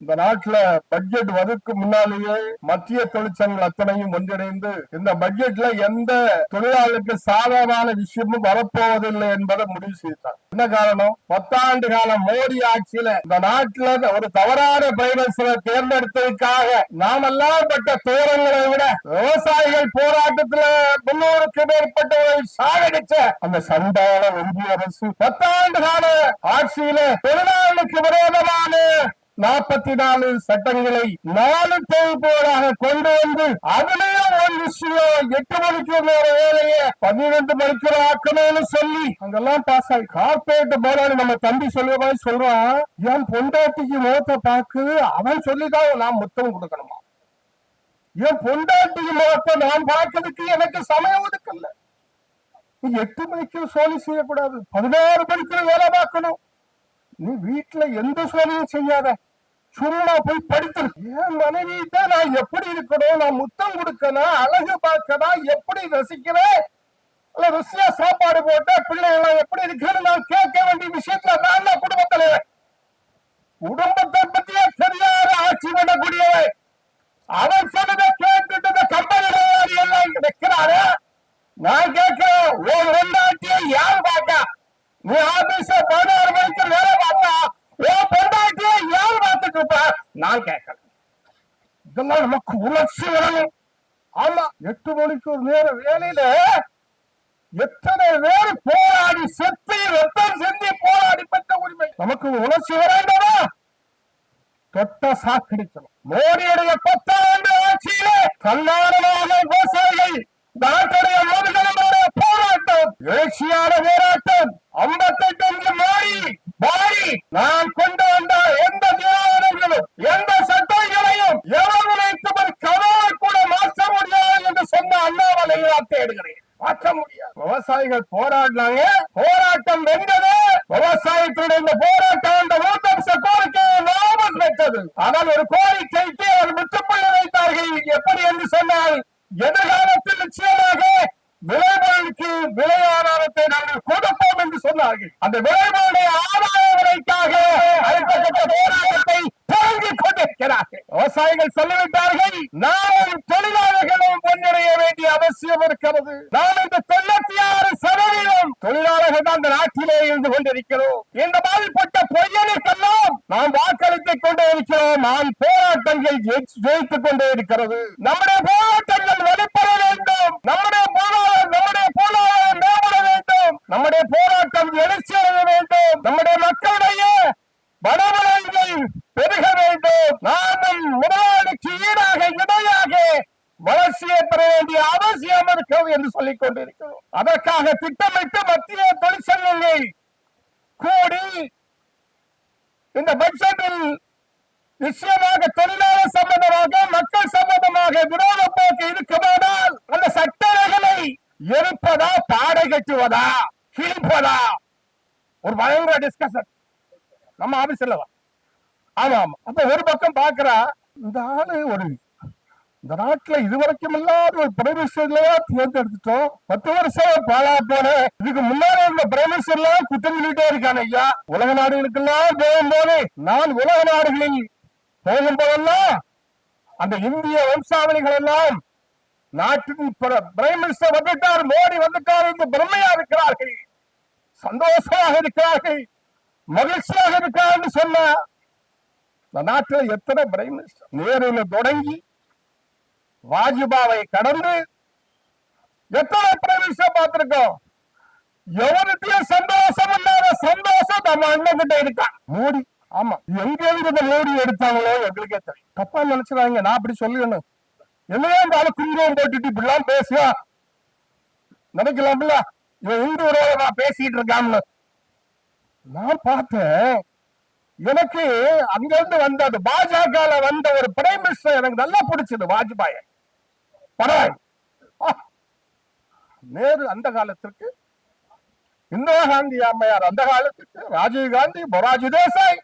இந்த நாட்டுல பட்ஜெட் வதுக்கு முன்னாலேயே மத்திய தொழிற்சங்கங்கள் அத்தனையும் ஒன்றிணைந்து இந்த பட்ஜெட்ல எந்த தொழிலாளருக்கு சாதகமான விஷயமும் வரப்போவதில்லை என்பதை முடிவு செய்தார் என்ன காரணம்? பத்தாண்டு காலம் மோடி ஆட்சியில இந்த நாட்டுல ஒரு தவறான பிரைவசில தேர்ந்தெடுத்ததுக்காக நாமெல்லாம் பட்ட துயரங்களை விட விவசாயிகள் போராட்டத்துல முன்னூறுக்கு மேற்பட்டவர்கள் சாகடிச்ச அந்த சண்டாள ஒன்றிய அரசு பத்தாண்டு கால ஆட்சியில தொழிலாளர்களுக்கு விரோதமான நாற்பத்தி நாலு சட்டங்களை நாலு தொகுப்புகளாக கொண்டு வந்து அதுலயும் ஒரு விஷயம் எட்டு மணிக்கு நேர வேலையை பன்னிரெண்டு மணிக்கு ஆக்கணும்னு சொல்லி அங்கெல்லாம் பாஸ் ஆகி கார்பரேட் போராடி நம்ம தம்பி சொல்லுவா மாதிரி சொல்றான். என் பொண்டாட்டிக்கு முகத்தை பார்க்கு அவன் சொல்லிதான் நான் முத்தம் கொடுக்கணுமா? என் பொண்டாட்டிக்கு முகத்தை நான் பார்க்கறதுக்கு எனக்கு சமயம் ஒதுக்கல. நீ எட்டு மணிக்கு சோழி செய்யக்கூடாது. பதினாறு மணிக்கு வேலை பார்க்கணும். நீ வீட்டுல எந்த சோழியும் செய்யாத. சும்மா போய் படித்திரு என் மனைவி தான் நான் எப்படி இருக்கணும்? நான் முத்தம் கொடுக்கணும் அழகு பார்க்கணும் எப்படி ரசிக்கிறேன்? இல்ல ருசியா சாப்பாடு போட்ட பிள்ளைகள் எப்படி இருக்குன்னு நான் கேட்க வேண்டிய விஷயத்துல நான் தான் குடும்ப குடும்பத்தை பத்தியே தெரியாத ஆட்சி பண்ணக்கூடியவன். அவன் சொன்னதை கேட்டுட்டு இந்த கம்பெனி எல்லாம் இங்க நான் கேட்கிறேன் உன் பொண்டாட்டியை யார் பார்த்தா நீ ஆபீஸ்ல பதினாறு மணிக்கு வேலை பார்த்தா ஏன் பொண்டாட்டியை யார் பார்த்துட்டு நான் கேட்கிறேன். இதெல்லாம் நமக்கு உணர்ச்சி வரணும் ஆமா எட்டு மணிக்கு ஒரு நேரம் வேலையில எத்தனை பேர் போராடி செத்து ரத்தம் செஞ்சு போராடி பெற்ற உரிமை? நமக்கு உணர்ச்சி வேண்டாமா தொட்ட சாக்கடிக்கணும். மோடியுடைய பத்தாண்டு ஆட்சியில தன்னாரமாக விவசாயிகள் நாட்டுடைய முதுகலமான போராட்டம் எழுச்சியான போராட்டம். ஐம்பத்தெட்டு மோடி மாறி நான் கொண்டு வந்த எந்த தீர்மானங்களும் எந்த சட்டங்களையும் எவ்வளவு நினைத்தவர் கனவை கூட மாற்ற முடியாது என்று சொன்ன அண்ணாமலை நான் தேடுகிறேன். மாற்ற முடியாது. விவசாயிகள் போராடினாங்க. போராட்டம் வென்றது. விவசாயத்தினுடைய இந்த போராட்டம் அந்த மூத்தம்ச கோரிக்கையை லாபம் பெற்றது. ஆனால் ஒரு கோரிக்கைக்கு அவர் முற்றுப்புள்ளி வைத்தார்கள். எப்படி என்று சொன்னால் எதிர்காலத்தில் நிச்சயமாக விளைபொருளுக்கு விலை ஆதாரத்தை நாங்கள் கொடுப்போம் என்று சொன்னார்கள். அந்த விளை ஆதார விலைக்காக அடுத்த போராட்டத்தை தொடங்கிக் கொண்டிருக்கிறார்கள். விவசாயிகள் சொல்லிவிட்டார்கள் நாமும் தொழிலாளர்களும் ஒன்றிணைய வேண்டிய அவசியம் இருக்கிறது. நாம் இந்த தொண்ணூத்தி ஆறு சதவீதம் தொழிலாளர்கள் தான் இந்த நாட்டிலே இருந்து கொண்டிருக்கிறோம். இந்த பாதிப்பட்ட பொய்யனுக்கெல்லாம் நாம் வாக்களித்துக் கொண்டே இருக்கிறோம். நாம் போராட்டங்கள் ஜெயித்துக் கொண்டே இருக்கிறது. நம்முடைய போராட்டங்கள் வெளிப்பட வேண்டும் நம்முடைய போராட்டம் நம்முடைய போராட்டம் மேம்பட வேண்டும் நம்முடைய போராட்டம் எழுச்சி அடைய வேண்டும் நம்முடைய மக்களுடைய வடமலைகள் பெருக வேண்டும் நாமும் முதலாளிக்கு ஈடாக இணையாக வளர்ச்சியை பெற வேண்டிய அவசியம் இருக்கிறது என்று சொல்லிக் கொண்டிருக்கிறோம் அதற்காக திட்டமிட்டு மத்திய தொழிற்சங்கங்கள் கூடி இந்த பட்ஜெட்டில் நிச்சயமாக தொழிலாளர் சம்பந்தமாக மக்கள் சம்பந்தமாக விரோத போக்கு இருக்குமானால் அந்த சட்டங்களை எரிப்பதா தாடை கட்டுவதா கிழிப்பதா? ஒரு பயங்கர டிஸ்கஷன் நம்ம ஆபீஸ்ல ஆமா ஆமா அப்ப ஒரு பக்கம் பாக்குறா இந்த ஆளு ஒரு இந்த நாட்டுல இதுவரைக்கும் இல்லாத ஒரு பிரைம் மினிஸ்டர்லயா தேர்ந்தெடுத்துட்டோம். பத்து வருஷம் பாலா போன இதுக்கு முன்னாடி இருந்த பிரைம் மினிஸ்டர் எல்லாம் குற்றம் சொல்லிட்டே இருக்கான ஐயா. உலக நாடுகளுக்கெல்லாம் போகும்போது நான் உலக நாடுகளில் போகும்போதெல்லாம் அந்த இந்திய வம்சாவளிகள் எல்லாம் நாட்டின் பிரைம் மினிஸ்டர் வந்துட்டார் மோடி வந்துட்டார் என்று பெருமையா இருக்கிறார்கள். சந்தோஷமாக இருக்கிறார்கள். மகிழ்ச்சியாக இருக்கிறார் சொன்ன இந்த நாட்டில் எத்தனை பிரைம் மினிஸ்டர் நேருல தொடங்கி வாஜ்பாவை கடந்து எத்தனை பிரைம் மினிஸ்டர் பார்த்திருக்கோம்? எவருக்கையும் சந்தோஷம் இல்லாத சந்தோஷம் நம்ம அண்ணன் கிட்ட இருக்கான் மோடி. ஆமா. எங்க இந்த மோடி எடுத்தாங்களோ எங்களுக்கே தெரியும். தப்பா நினைச்சுறாங்க நான் அப்படி சொல்லணும் என்னையா இந்த ஆளு குங்குமம் போட்டுட்டு இப்படிலாம் பேசுவா நினைக்கலாம்ல? இவன் இந்து உறவை பேசிட்டு இருக்கான்னு. நான் பார்த்தேன். எனக்கு அங்க இருந்து வந்த அது பாஜக வந்த ஒரு பிரைம் மினிஸ்டர் எனக்கு நல்லா பிடிச்சது வாஜ்பாய். பரவாயில்ல. நேரு அந்த காலத்திற்கு இந்திரா காந்தி அம்மையார் அந்த காலத்துக்கு ராஜீவ் காந்தி மொராஜி தேசாய்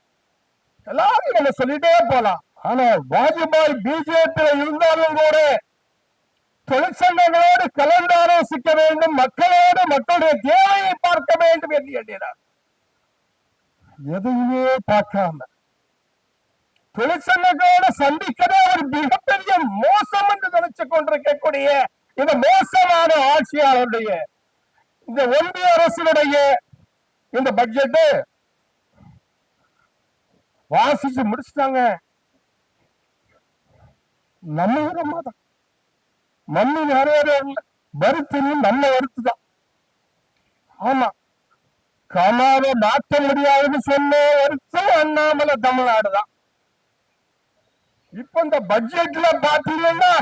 எல்லாரும் நம்ம சொல்லிட்டே போலாம். ஆனா வாஜ்பாய் பிஜேபியில இருந்தாலும் கூட தொழிற்சங்கங்களோடு கலந்து ஆலோசிக்க வேண்டும் மக்களோடு மக்களுடைய தேவையை பார்க்க வேண்டும் என்று எண்ணினார். எதையுமே பார்க்காம தொழிற்சங்கங்களோட சந்திக்கவே ஒரு மிகப்பெரிய மோசம் என்று நினைச்சு கொண்டிருக்கக்கூடிய இந்த மோசமான ஆட்சியாளருடைய இந்த ஒன்றிய அரசினுடைய இந்த பட்ஜெட் வாசிச்சு முடிச்சுட்டாங்க. நம்ம விதமா தான். மம்மி நிறைய இல்ல. வருத்தனும் நம்ம வருத்துதான் ஆமா. கமாவை மாற்ற முடியாதுன்னு சொன்ன வருத்தம் அண்ணாமலை தமிழ்நாடு தான். இப்ப இந்த பட்ஜெட்ல பாத்தீங்கன்னா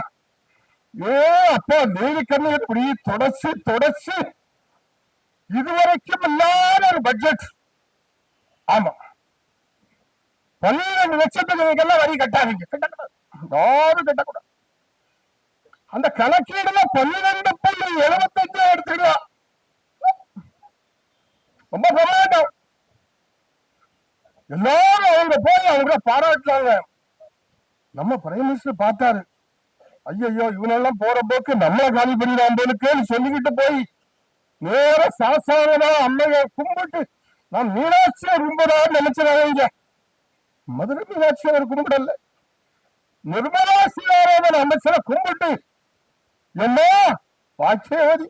ஏ அப்பா நீதி கண்ணு இப்படி தொடச்சு தொடச்சு. இதுவரைக்கும் இல்லாத ஒரு பட்ஜெட் ஆமா. பன்னிரண்டு லட்சத்துக்கு நீங்கெல்லாம் வரி கட்டாதீங்க. கட்டக்கூடாது. யாரும் கட்டக்கூடாது. அந்த கணக்கீடுல பன்னிரெண்டு புள்ளி எழுபத்தஞ்சு எடுத்துக்கலாம் ரொம்ப பிரமாண்டம் எல்லாரும் அவங்க போய் அவங்க பாராட்டுறாங்க. நம்ம பிரைம் மினிஸ்டர் பார்த்தாரு. ஐயோ இவனெல்லாம் போற போக்கு நம்மள காலி பண்ணிடாம போலுக்கேன்னு சொல்லிக்கிட்டு போய் நேர சாசாரமா அம்மைய கும்பிட்டு நான் மீனாட்சியை கும்பிடான்னு நினைச்சிடாதீங்க மதுரை மீனாட்சி அவர் கும்பிடல. நிர்மலா சீதாராமன் அமைச்சரை கும்பிட்டு என்ன பாக்கியவதி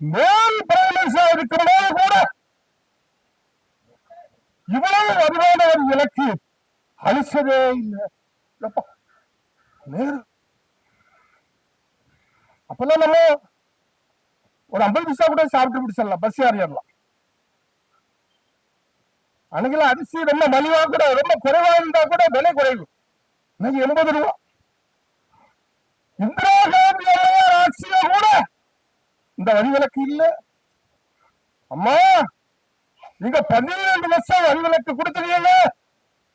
மேல் பிரைமினிஸ்டர் இருக்கிறதோ கூட இவ்வளவு வலுவான ஒரு இலக்கு அழிச்சதே இல்லை நேரு. அப்பெல்லாம் நம்ம ஒரு ஐம்பது பைசா கூட சாப்பிட்டு பிடிச்சிடலாம் பஸ் ஏறிடலாம். அன்னைக்கெல்லாம் அரிசி ரொம்ப மலிவா கூட ரொம்ப குறைவா இருந்தா கூட விலை குறைவு. இன்னைக்கு எண்பது ரூபா. இந்திரா காந்தி ஆட்சியில கூட இந்த வரி விலக்கு இல்ல. அம்மா நீங்க பன்னிரண்டு லட்சம் வரி விலக்கு கொடுத்துருக்கீங்க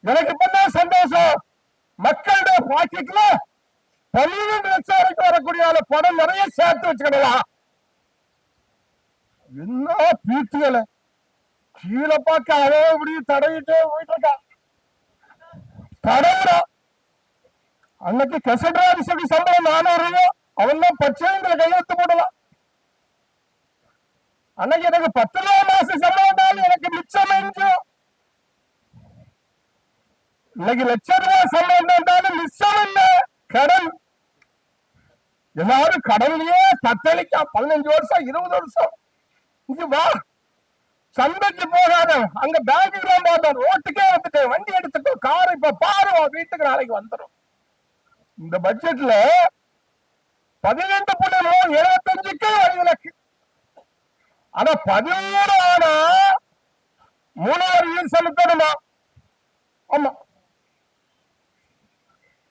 எனக்கு பண்ண சந்தோஷம்? மக்களுடைய பாக்கெட்ல பன்னிரண்டு லட்சம் வரைக்கும் வரக்கூடிய ஆளு பணம் நிறைய சேர்த்து வச்சுக்கணும்? என்ன பீட்டுகளை கீழே பார்க்க அதே இப்படி தடவிட்டே போயிட்டு இருக்கா தடவுறா அன்னைக்கு கசட்ராஜ் சொல்லி சம்பளம் நானூறு ரூபா அவன் தான் பச்சைங்களை கையெழுத்து போடலாம் அன்னைக்கு எனக்கு பத்து ரூபா மாசம் சம்பளம் தான் எனக்கு மிச்சம் மிஞ்சும். இன்னைக்கு லட்சம் ரூபாய் சம்பளம் இருந்தாலும் மிச்சம் இல்ல. கடன் எல்லாரும் கடன்லயே தத்தளிக்கா பதினஞ்சு வருஷம் இருபது வருஷம். இங்க வா. சந்தைக்கு போகாத அங்க பேங்குக்கு தான் பார்த்தோம் ரோட்டுக்கே வந்துட்டேன் வண்டி எடுத்துட்டு கார் இப்ப பாரு வீட்டுக்கு நாளைக்கு வந்துடும் இந்த பட்ஜெட்ல பதினெட்டு புள்ளி மூணு எழுபத்தஞ்சுக்கு வழிவிலக்கு ஆனா பதிமூணு ஆனா மூணாவது செலுத்தணுமா? ஆமா.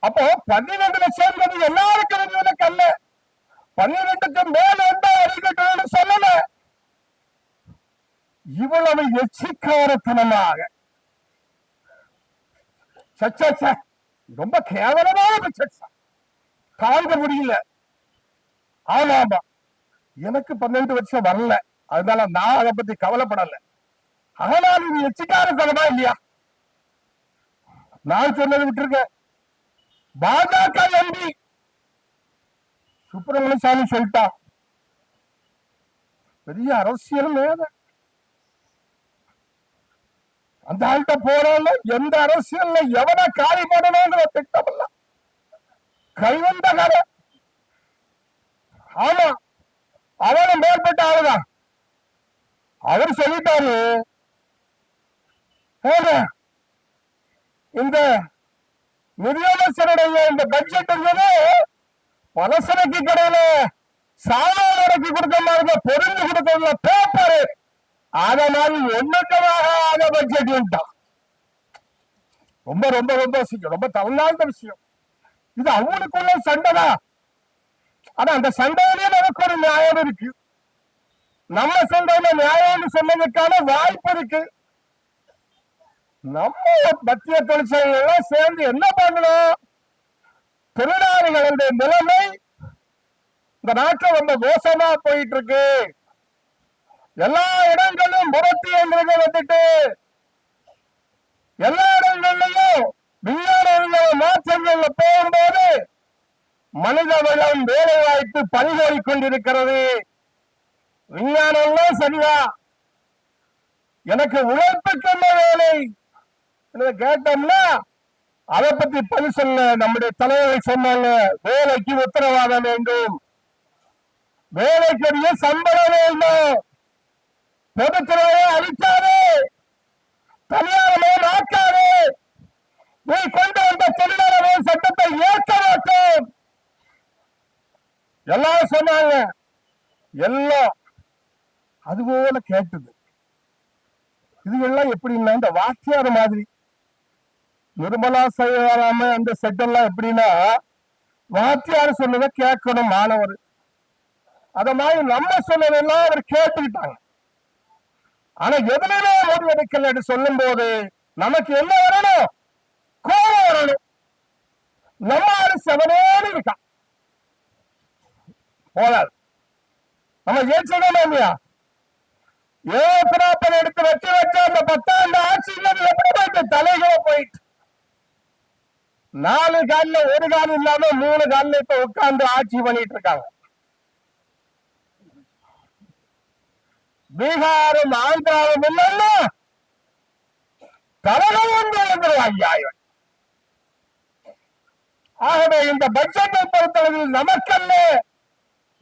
அப்போ பன்னிரெண்டு லட்சம் எல்லாருக்கும் விதிவிலக்கு அல்ல. பன்னிரெண்டுக்கு மேல எந்த வரி கட்டணும்னு சொல்லல. இவ்வளவு எச்சிக்காரத்தனமாக. சச்சா ரொம்ப கேவலமான பட்ஜெட் தாங்க முடியல. ஆமாமா எனக்கு பன்னெண்டு வருஷம் வரல. அதனால நான் அதை பத்தி கவலைப்படல. ஆனால் இது எச்சிக்காரத்தனமா இல்லையா? நான் சொன்னது விட்டுருக்கேன் பாஜக எம்பி சுப்பிரமணிய சாமி சொல்லிட்டா. பெரிய அரசியல் வேதம் அந்த ஆள்கிட்ட போறால எந்த அரசியல்ல எவனை காலி பண்ணணும்ன்ற திட்டம் இல்ல கைவந்த கதை. ஆமா அவனும் மேற்பட்ட ஆளுதான். அவர் சொல்லிட்டாரு இந்த நிதியமைச்சருடைய இந்த பட்ஜெட் இருந்தது பலசரக்கு கடையில சாமான கொடுத்த மாதிரி பொருந்து கொடுக்கறதுல பேப்பரு அத மாதிரி ஒண்ணுக்கமாக ஆக பட்ஜெட் ரொம்ப ரொம்ப ரொம்ப ரொம்ப தவறாத விஷயம். இது அவங்களுக்குள்ள சண்டைதான் ஆனா அந்த சண்டையிலேயே நமக்கு ஒரு நியாயம் இருக்கு. நம்ம சண்டையில நியாயம்னு சொன்னதுக்கான வாய்ப்பு இருக்கு. நம்ம மத்திய தொழிற்சங்கங்கள்லாம் சேர்ந்து என்ன பண்ணணும்? தொழிலாளிகளுடைய நிலைமை இந்த நாட்டில் ரொம்ப மோசமா போயிட்டு இருக்கு. எல்லா இடங்களிலும் முரத்தி என்றது வந்துட்டு எல்லா இடங்கள்லயும் விஞ்ஞான மாற்றங்கள்ல போகும்போது மனித வளம் வேலை வாய்ப்பு பறிகோடிக் கொண்டிருக்கிறது விஞ்ஞானம்லாம் சரியா? எனக்கு உழைப்புக்கு என்ன வேலை? என்று கேட்டோம்னா அதை பத்தி பதில் சொல்ல நம்முடைய தலைவர்கள் சொன்னாங்க வேலைக்கு உத்தரவாதம் வேண்டும். வேலைக்குரிய சம்பளம் வேண்டும். பொதுத்துறையை அழிக்காது. தனியாரமே மாற்றாது. நீ கொண்டு வந்த தொழிலாளர் சட்டத்தை ஏற்க மாட்டோம் எல்லாரும் சொன்னாங்க. எல்லாம். அதுபோல கேட்டது. இதுகெல்லாம் எப்படின்னா இந்த வாத்தியார் மாதிரி. நிர்மலா சீதாராமன் அந்த செட்டெல்லாம் எப்படின்னா வாத்தியார் சொன்னதை கேட்கணும் மாணவர். அத மாதிரி நம்ம சொன்னதெல்லாம் அவர் கேட்டுக்கிட்டாங்க. ஆனா எதுலையுமே முடிவெடுக்கல சொல்லும் போது நமக்கு என்ன வரணும்? கோபம் வரணும். நம்ம ஆளு செவனோடு இருக்கான். போதாது. நம்ம ஜெயிச்சிடணும் இல்லையா? ஏப்பனாப்பன் எடுத்து வச்சு வச்ச அந்த பத்தாண்டு ஆட்சியில் எப்படி போயிட்டு? தலைகளை போயிட்டு. நாலு கால்ல ஒரு கால் இல்லாம மூணு கால்ல இப்ப உட்கார்ந்து ஆட்சி பண்ணிட்டு இருக்காங்க. பீகாரும் ஆந்திராவும் இல்லைன்னா தலைகள் வந்து எழுந்துருவாங்க இவன் ஆகவே இந்த பட்ஜெட்டை பொறுத்தளவில் நமக்கல்ல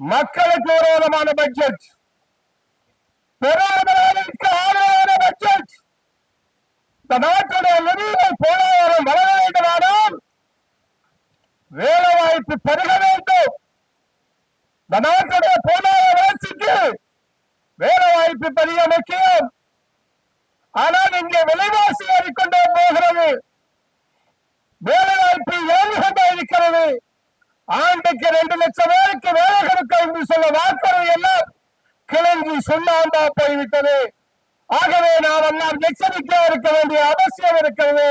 மக்களுக்கு விரோதமான பட்ஜெட் பெருமுதலாளிக்கு ஆதரவான பட்ஜெட் இந்த நாட்டுடைய நிதியை பொருளாதாரம் வளர வேண்டுமானால் வேலை வாய்ப்பு பெருக வேண்டும். இந்த நாட்டுடைய பொருளாதார வளர்ச்சிக்கு வேலை வாய்ப்பு பெரிய முக்கியம். ஆனால் இங்கே விலைவாசி ஏறிக்கொண்டே போகிறது. வேலை வாய்ப்பு ஏறிக்கொண்டே இருக்கிறது. ஆண்டுக்கு ரெண்டு லட்சம் பேருக்கு வேலை கொடுக்க என்று சொல்ல வாக்குறுதி எல்லாம் கிளங்கி சுண்ணாம்பா போய்விட்டது. ஆகவே நாம் எல்லாம் எச்சரிக்கையா இருக்க வேண்டிய அவசியம் இருக்கிறது.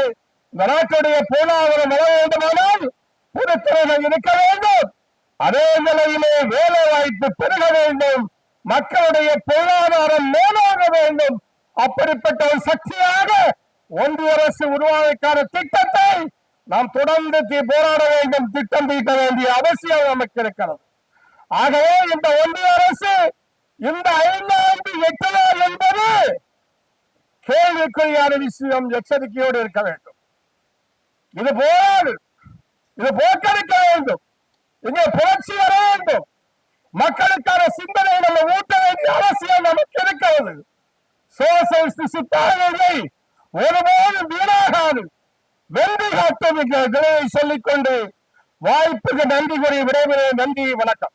இந்த நாட்டுடைய பொருளாதாரம் வர வேண்டுமானால் புதுத்துறைகள் இருக்க வேண்டும். அதே நிலையிலே வேலை வாய்ப்பு பெருக வேண்டும். மக்களுடைய பொருளாதாரம் மேலாக வேண்டும். அப்படிப்பட்ட ஒரு சக்தியாக ஒன்றிய அரசு உருவாவதற்கான திட்டத்தை நாம் தொடர்ந்து போராட வேண்டும். திட்டம் தீட்ட வேண்டிய அவசியம் நமக்கு இருக்கிறது. ஆகவே இந்த ஒன்றிய அரசு இந்த ஐந்தாண்டு எட்டலா என்பது கேள்விக்குரியான விஷயம் எச்சரிக்கையோடு இருக்க வேண்டும். இது போராடு இது போக்கடிக்க வேண்டும். இங்கே புரட்சி வர வேண்டும். மக்களுக்கான சிந்தனை நம்ம ஊட்ட வேண்டிய அவசியம் நமக்கு இருக்கிறது. சோசலிஸ்ட் சித்தாந்தங்களை ஒருபோதும் வீணாகாது. வென்று காட்டும் என்ற நிலையை சொல்லிக்கொண்டு வாய்ப்புக்கு நன்றி கூறி விடைபெறுகிறேன். நன்றி வணக்கம்.